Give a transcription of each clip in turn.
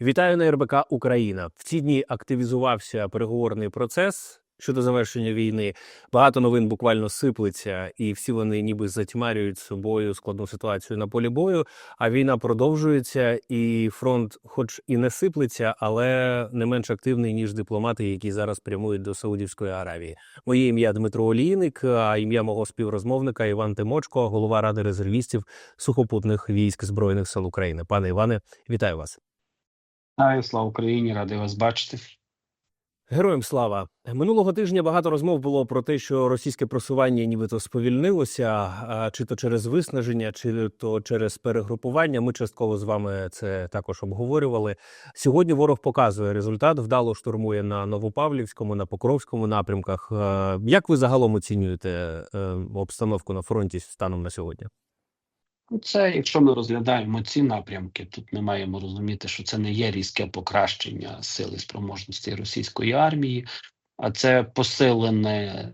Вітаю на РБК Україна. В ці дні активізувався переговорний процес щодо завершення війни. Багато новин буквально сиплеться, і всі вони ніби затьмарюють собою складну ситуацію на полі бою. А війна продовжується, і фронт, хоч і не сиплеться, але не менш активний ніж дипломати, які зараз прямують до Саудівської Аравії. Моє ім'я Дмитро Олійник, а ім'я мого співрозмовника Іван Тимочко, голова ради резервістів сухопутних військ збройних сил України. Пане Іване, вітаю вас. Вітаю, слава Україні, радий вас бачити. Героям слава минулого тижня багато розмов було про те, що російське просування нібито сповільнилося, чи то через виснаження, чи то через перегрупування. Ми частково з вами це також обговорювали. Сьогодні ворог показує результат, вдало штурмує на Новопавлівському, на Покровському напрямках. Е, Як ви загалом оцінюєте е, обстановку на фронті станом на сьогодні? Ну, Це, якщо ми розглядаємо ці напрямки, тут ми маємо розуміти, що це не є різке покращення сили спроможності російської армії, а це посилене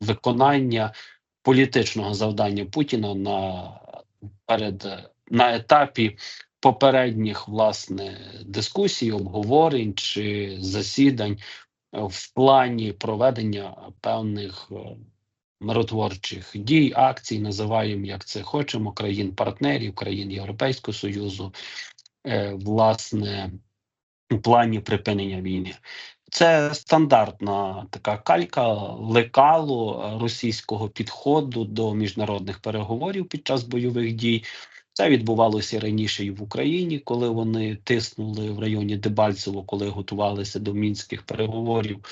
виконання політичного завдання Путіна на перед на етапі попередніх власне дискусій, обговорень чи засідань в плані проведення певних е, миротворчих дій, акцій, називаємо як це хочемо, країн-партнерів, країн Європейського Союзу, е, власне, у плані припинення війни. Це стандартна така калька лекалу російського підходу до міжнародних переговорів під час бойових дій. Це відбувалося раніше і в Україні, коли вони тиснули в районі Дебальцево, коли готувалися до мінських переговорів.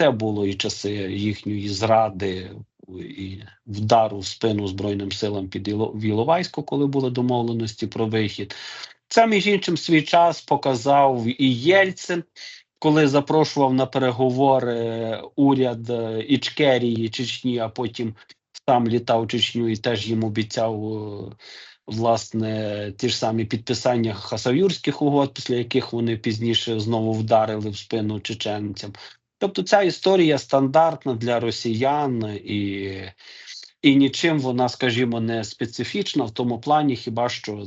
Це було і часи їхньої зради і вдару в спину Збройним силам під Іло- в Іловайську, коли були домовленості про вихід. Це, між іншим, свій час показав і Єльцин, коли запрошував на переговори уряд е, Ічкерії, Чечні, а потім сам літав в Чечню і теж їм обіцяв. е, Власне, ті ж самі підписання хасавюрських угод, після яких вони пізніше знову вдарили в спину чеченцям. Тобто ця історія стандартна для росіян і, і нічим вона, скажімо, не специфічна в тому плані, хіба що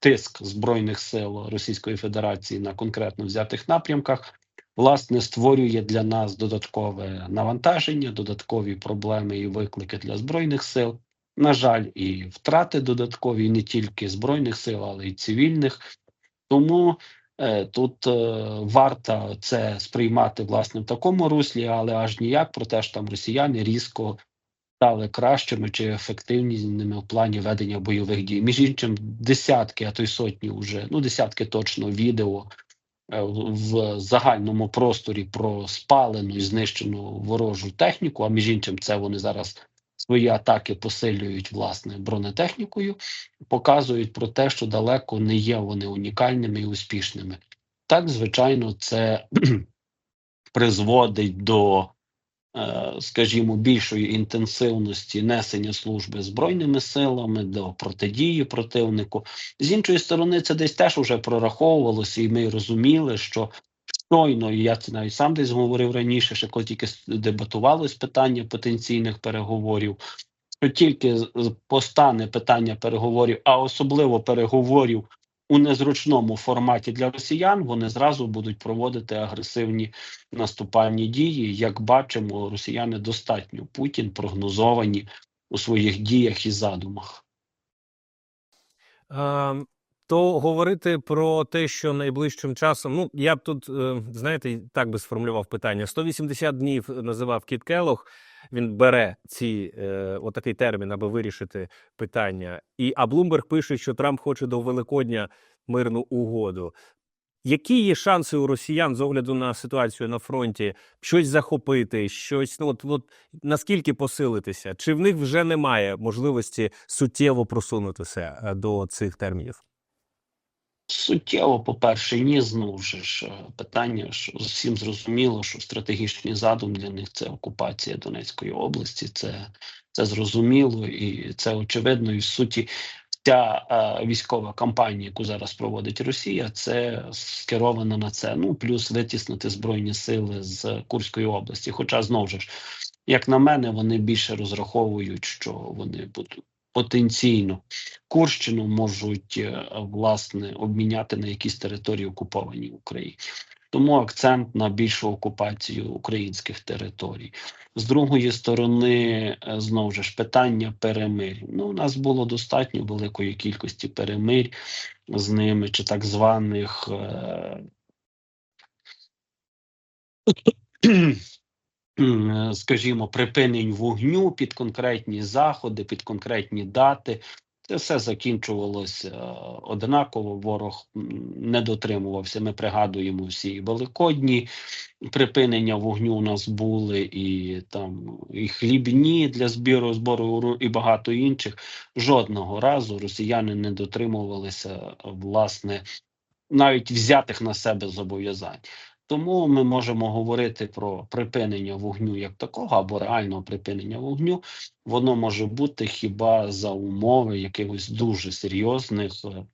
тиск Збройних сил Російської Федерації на конкретно взятих напрямках власне створює для нас додаткове навантаження, додаткові проблеми і виклики для збройних сил. На жаль, і втрати додаткові не тільки збройних сил, але й цивільних. Тому Тут е, варто це сприймати власне в такому руслі, але аж ніяк про те, що там росіяни різко стали кращими чи ефективними в плані ведення бойових дій. Між іншим, десятки, а то й сотні вже, ну десятки точно відео е, в загальному просторі про спалену і знищену ворожу техніку. А між іншим, це вони зараз свої атаки посилюють власне бронетехнікою показують про те, що далеко не є вони унікальними і успішними. Так, звичайно, це призводить до, е, скажімо, більшої інтенсивності несення служби збройними силами, до протидії противнику. З іншої сторони, це десь теж вже прораховувалося, і ми розуміли, що щойно, і я це навіть сам десь говорив раніше, ще коли тільки дебатувалось питання потенційних переговорів що тільки постане питання переговорів, а особливо переговорів у незручному форматі для росіян, вони зразу будуть проводити агресивні наступальні дії. Як бачимо, росіяни достатньо Путін прогнозовані у своїх діях і задумах. Е, То говорити про те, що найближчим часом, ну я б тут, е, знаєте, так би сформулював питання: 180 днів називав Кіт Келох. Він бере ці е, отакий термін, аби вирішити питання. І а Блумберг пише, що Трамп хоче до Великодня мирну угоду. Які є шанси у росіян з огляду на ситуацію на фронті щось захопити, щось ну от, от наскільки посилитися? Чи в них вже немає можливості суттєво просунутися е, до цих термінів? Суттєво, по-перше, ні, знову ж е, питання, що всім зрозуміло, що стратегічний задум для них це окупація Донецької області. Це, це зрозуміло і це очевидно. І в суті, ця е, військова кампанія, яку зараз проводить Росія, це скерована на це. Ну плюс витіснити збройні сили з Курської області. Хоча знову ж, як на мене, вони більше розраховують, що вони будуть потенційно Курщину можуть е, власне обміняти на якісь території окуповані Україні. Тому акцент на більшу окупацію українських територій. З другої сторони, е, знову ж питання перемир'я. Ну, у нас було достатньо великої кількості перемирь з ними, чи так званих. Е... м, скажімо, припинень вогню під конкретні заходи, під конкретні дати. Це все закінчувалося е, однаково. Ворог не дотримувався. Ми пригадуємо всі великодні припинення вогню. У нас були і там і хлібні для збіру збору і багато інших. Жодного разу росіяни не дотримувалися е, власне навіть взятих на себе зобов'язань. Тому ми можемо говорити про припинення вогню як такого або реального припинення вогню. Воно може бути хіба за умови якихось дуже серйозних е,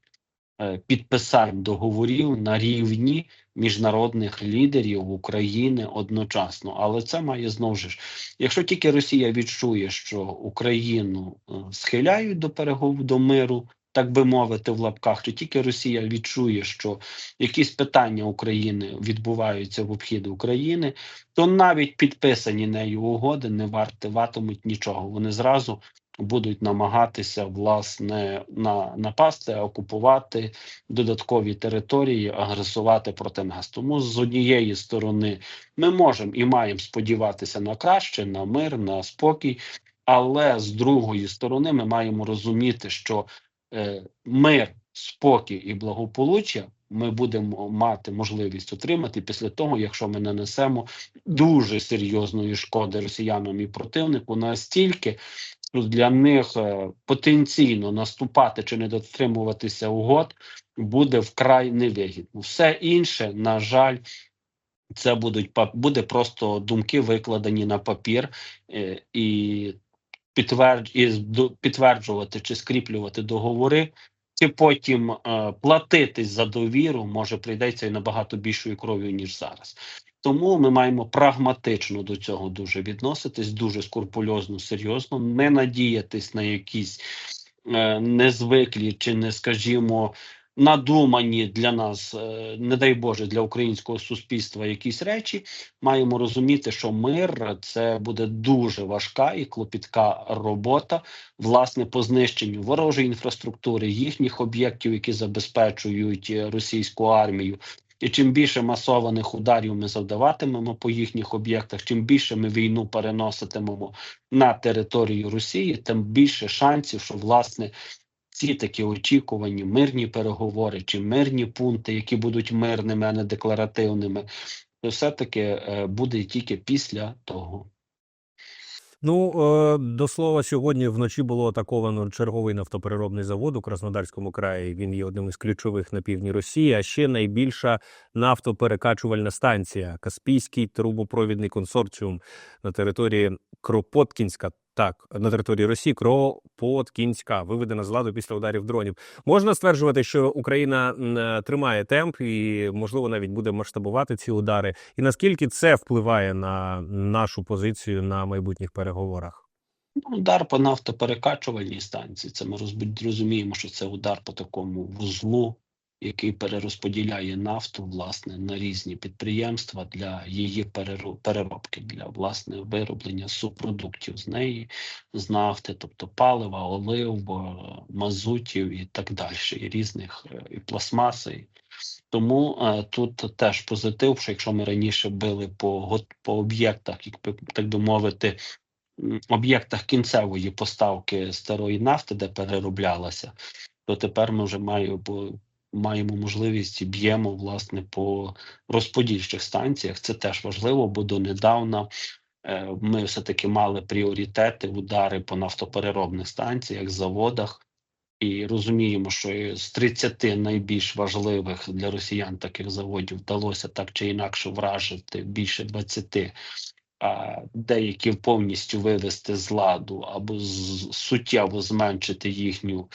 е, підписань договорів на рівні міжнародних лідерів України одночасно. Але це має знову ж, якщо тільки Росія відчує, що Україну е, схиляють до переговорів до миру. Так би мовити, в лапках, чи тільки Росія відчує, що якісь питання України відбуваються в обхід України, то навіть підписані нею угоди не вартуватимуть нічого. Вони зразу будуть намагатися власне на напасти, окупувати додаткові території, агресувати проти нас. Тому з однієї сторони ми можемо і маємо сподіватися на краще, на мир, на спокій. Але з другої сторони, ми маємо розуміти, що мир, спокій і благополуччя ми будемо мати можливість отримати після того, якщо ми нанесемо дуже серйозної шкоди росіянам і противнику настільки, для них е, потенційно наступати чи не дотримуватися угод буде вкрай невигідно. Все інше, на жаль. Це будуть буде просто думки викладені на папір е, і підтверджувати чи скріплювати договори, чи потім е, платитись за довіру може прийдеться і набагато більшою кров'ю ніж зараз. Тому ми маємо прагматично до цього дуже відноситись, дуже скрупульозно, серйозно, не надіятись на якісь е, незвиклі чи не скажімо. Надумані для нас, е, не дай Боже, для українського суспільства якісь речі, маємо розуміти, що мир це буде дуже важка і клопітка робота, власне, по знищенню ворожої інфраструктури, їхніх об'єктів, які забезпечують е, російську армію. І чим більше масованих ударів ми завдаватимемо по їхніх об'єктах, чим більше ми війну переноситимемо на територію Росії, тим більше шансів, що власне ці такі очікувані мирні переговори чи мирні пункти, які будуть мирними, а не декларативними, то все-таки е, буде тільки після того. Ну, е, до слова, сьогодні вночі було атаковано черговий нафтопереробний завод у Краснодарському краї. Він є одним із ключових на півдні Росії. А ще найбільша нафтоперекачувальна станція Каспійський трубопровідний консорціум на території Кропоткінська. Так, на території Росії Кропоткінська виведена з ладу після ударів дронів. Можна стверджувати, що Україна е, тримає темп і, можливо, навіть буде масштабувати ці удари. І наскільки це впливає на нашу позицію на майбутніх переговорах? Ну, Удар по нафтоперекачувальній станції. Це ми розуміємо, що це удар по такому вузлу, який перерозподіляє нафту власне на різні підприємства для її переробки, для власне вироблення субпродуктів з неї, з нафти, тобто палива, олив, е, мазутів і так далі, і різних е, і пластмаси. Тому е, тут теж позитив, що якщо ми раніше били по, по об'єктах, як так би мовити, об'єктах кінцевої поставки старої нафти, де перероблялася, то тепер ми вже маємо, маємо можливість б'ємо власне по розподільчих станціях. Це теж важливо, бо донедавна е, ми все-таки мали пріоритети, удари по нафтопереробних станціях, заводах. І розуміємо, що з 30 найбільш важливих для росіян таких заводів вдалося так чи інакше вражити більше 20 а деякі повністю вивести з ладу або суттєво зменшити їхню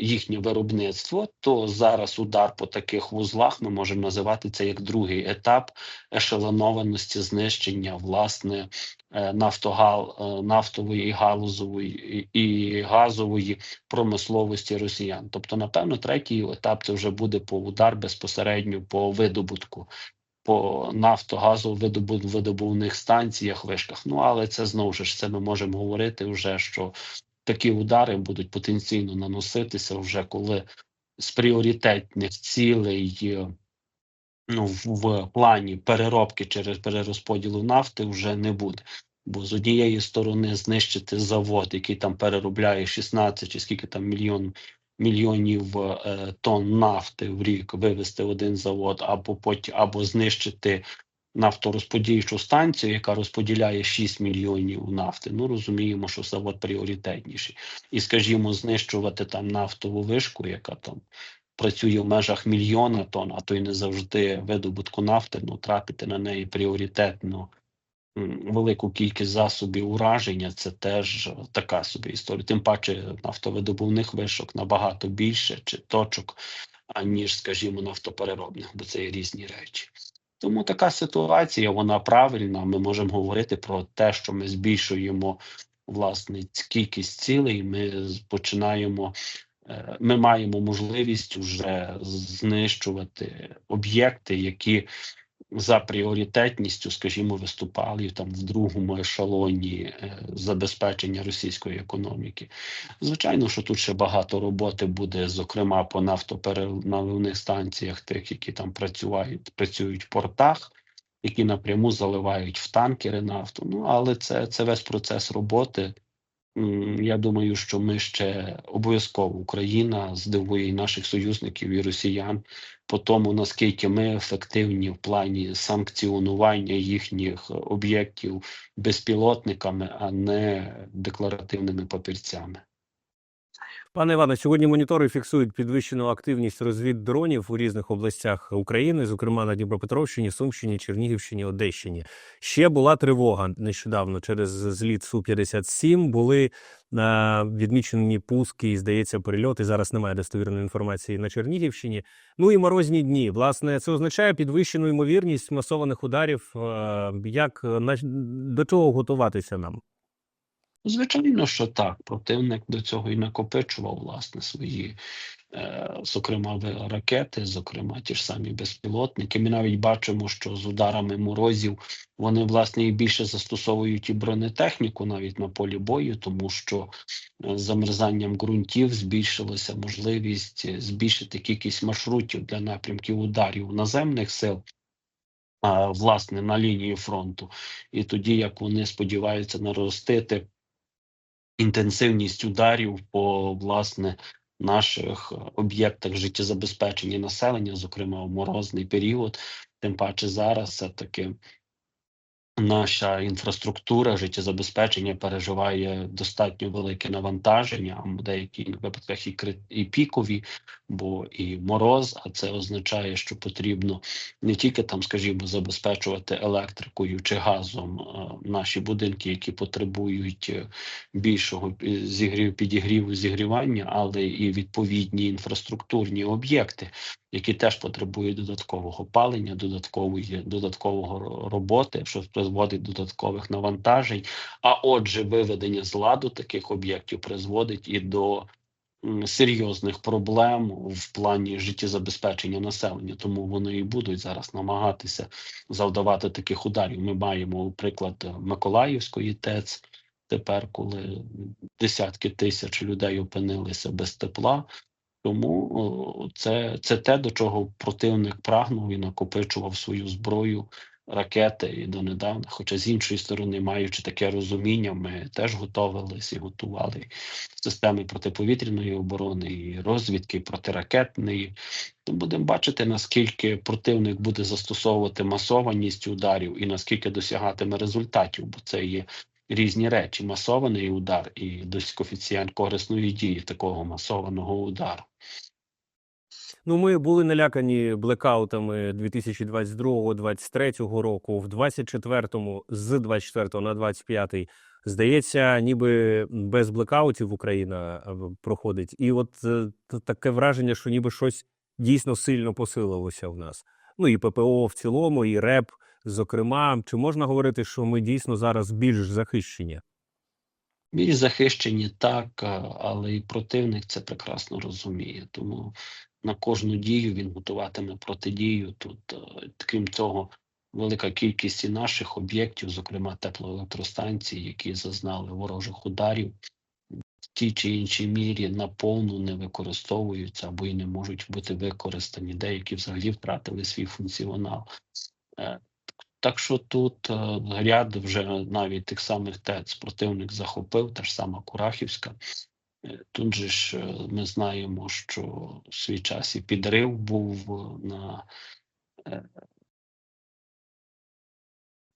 їхнє виробництво, то зараз удар по таких вузлах ми можемо називати це як другий етап ешелонованості знищення власне е, нафтогал, е, нафтової, галузової і, газової промисловості росіян. Тобто, напевно, третій етап це вже буде по удар безпосередньо по видобутку. По нафтогазовидобувних станціях, вишках. Ну але це знову ж це ми можемо говорити вже, що такі удари будуть потенційно наноситися вже коли з пріоритетних цілей ну, в, плані переробки через перерозподілу нафти вже не буде. Бо з однієї сторони знищити завод, який там переробляє 16 чи скільки там мільйон мільйонів е, тонн нафти в рік, вивести один завод, або потім або знищити нафторозподільчу станцію, яка розподіляє 6 мільйонів нафти. Ну розуміємо, що завод пріоритетніший, і скажімо, знищувати там нафтову вишку, яка там працює в межах мільйона тонн, а то й не завжди видобутку нафти, ну трапити на неї пріоритетно велику кількість засобів ураження, це теж така собі історія. Тим паче нафтовидобувних вишок набагато більше чи точок, аніж, скажімо, нафтопереробних, бо це є різні речі. Тому така ситуація, вона правильна. Ми можемо говорити про те, що ми збільшуємо власне кількість цілей. Ми починаємо, е, ми маємо можливість вже знищувати об'єкти, які за пріоритетністю, скажімо, виступали там в другому ешелоні е, забезпечення російської економіки. Звичайно, що тут ще багато роботи буде, зокрема по нафтопереналивних станціях, тих, які там працюють, працюють в портах, які напряму заливають в танкери нафту. Ну але це, це весь процес роботи. Я думаю, що ми ще обов'язково Україна здивує і наших союзників і росіян по тому, наскільки ми ефективні в плані санкціонування їхніх об'єктів безпілотниками, а не декларативними папірцями. Пане Іване, сьогодні монітори фіксують підвищену активність розвіддронів у різних областях України, зокрема на Дніпропетровщині, Сумщині, Чернігівщині, Одещині. Ще була тривога нещодавно через зліт су 57 Були е, відмічені пуски і, здається, перельоти. Зараз немає достовірної інформації на Чернігівщині. Ну і морозні дні. Власне, це означає підвищену ймовірність масованих ударів. Е, Як до чого готуватися нам? Звичайно, що так. Противник до цього і накопичував власне свої, е, зокрема, ракети, зокрема, ті ж самі безпілотники. Ми навіть бачимо, що з ударами морозів вони власне і більше застосовують і бронетехніку навіть на полі бою, тому що е, з замерзанням ґрунтів збільшилася можливість е, збільшити кількість маршрутів для напрямків ударів наземних сил. Власне, на лінії фронту, і тоді як вони сподіваються наростити інтенсивність ударів по власне наших е, об'єктах життєзабезпечення населення, зокрема в морозний період. Тим паче зараз все таки наша інфраструктура життєзабезпечення переживає достатньо велике навантаження, в деяких випадках і і пікові, бо і мороз, а це означає, що потрібно не тільки там, скажімо, забезпечувати електрикою чи газом наші будинки, які потребують е, більшого зігрів, підігріву, зігрівання, але і відповідні інфраструктурні об'єкти, які теж потребують додаткового палення, додаткової додаткового ро- роботи, що призводить до додаткових навантажень. А отже, виведення з ладу таких об'єктів призводить і до серйозних проблем в плані життєзабезпечення населення. Тому вони і будуть зараз намагатися завдавати таких ударів. Ми маємо приклад Миколаївської ТЕЦ. Тепер, коли десятки тисяч людей опинилися без тепла, тому це, це те, до чого противник прагнув і накопичував свою зброю, ракети і донедавна. Хоча з іншої сторони, маючи таке розуміння, ми теж готувалися і готували системи протиповітряної оборони, і розвідки, протиракетної. То будемо бачити, наскільки противник буде застосовувати масованість ударів і наскільки досягатиме результатів, бо це є різні речі: масований удар і досить коефіцієнт корисної дії такого масованого удару. Ну, ми були налякані блекаутами 2022-2023 року. В 24-му з 24 на 25 Здається, ніби без блекаутів Україна е, проходить, і от е, таке враження, що ніби щось дійсно сильно посилилося в нас. Ну і ППО в цілому, і РЕП, зокрема. Чи можна говорити, що ми дійсно зараз більш захищені? Більш захищені так, але і противник це прекрасно розуміє. Тому на кожну дію він готуватиме протидію. Тут, е, крім цього, велика кількість і наших об'єктів, зокрема теплоелектростанцій, які зазнали ворожих ударів, в тій чи іншій мірі наповну не використовуються або і не можуть бути використані. Деякі взагалі втратили свій функціонал. Е, так що тут е, ряд вже навіть тих самих ТЕЦ противник захопив, та ж сама Курахівська. Тут же ж е, ми знаємо, що в свій час і підрив був е, на, е,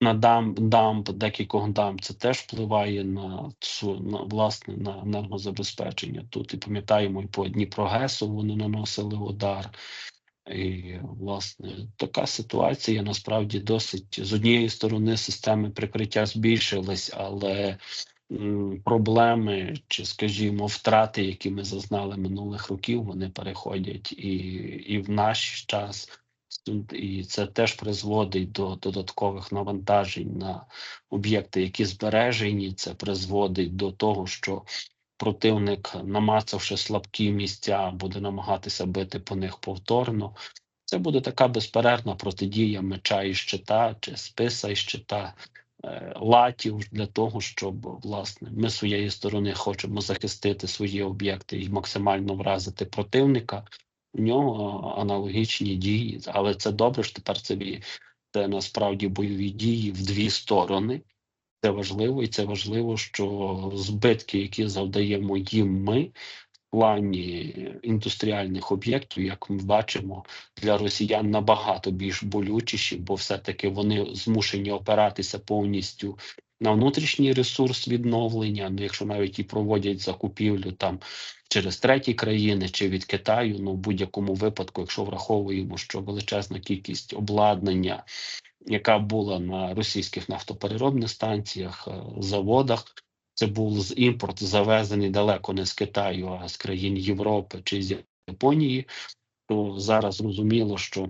на дамп, дамп, декількох дамп. Це теж впливає на на власне на енергозабезпечення. Тут і пам'ятаємо, і по Дніпрогесу вони наносили удар. І, власне, така ситуація насправді досить з однієї сторони системи прикриття збільшились, але проблеми чи, скажімо, втрати, які ми зазнали минулих років, вони переходять і, і в наш час. І це теж призводить до додаткових навантажень на об'єкти, які збережені. Це призводить до того, що противник, намацавши слабкі місця, буде намагатися бити по них повторно. Це буде така безперервна протидія меча і щита, чи списа і щита, латів для того, щоб власне ми своєї сторони хочемо захистити свої об'єкти і максимально вразити противника. У нього аналогічні дії, але це добре що тепер це, це насправді бойові дії в дві сторони. Це важливо, і це важливо, що збитки, які завдаємо їм ми плані індустріальних об'єктів, як ми бачимо, для росіян набагато більш болючіші, бо все-таки вони змушені опиратися повністю на внутрішній ресурс відновлення. Ну, якщо навіть і проводять закупівлю там через треті країни чи від Китаю, ну в будь-якому випадку, якщо враховуємо, що величезна кількість обладнання яка була на російських нафтопереробних станціях, е, заводах. Це був з імпорт завезений далеко не з Китаю, а з країн Європи чи з Японії. То зараз зрозуміло, що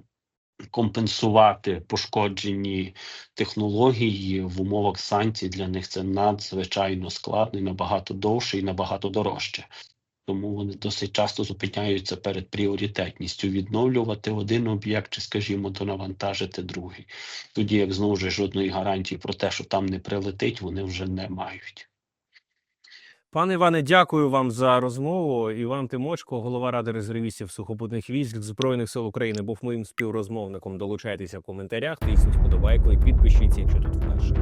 компенсувати пошкоджені технології в умовах санкцій для них це надзвичайно складно і набагато довше і набагато дорожче. Тому вони досить часто зупиняються перед пріоритетністю відновлювати один об'єкт, чи, скажімо, донавантажити другий. Тоді, як знову ж жодної гарантії про те, що там не прилетить, вони вже не мають. Пане Іване, дякую вам за розмову. Іван Тимочко, голова ради резервістів сухопутних військ Збройних сил України, був моїм співрозмовником. Долучайтеся в коментарях, тисніть вподобайку і підпишіться, якщо тут вперше.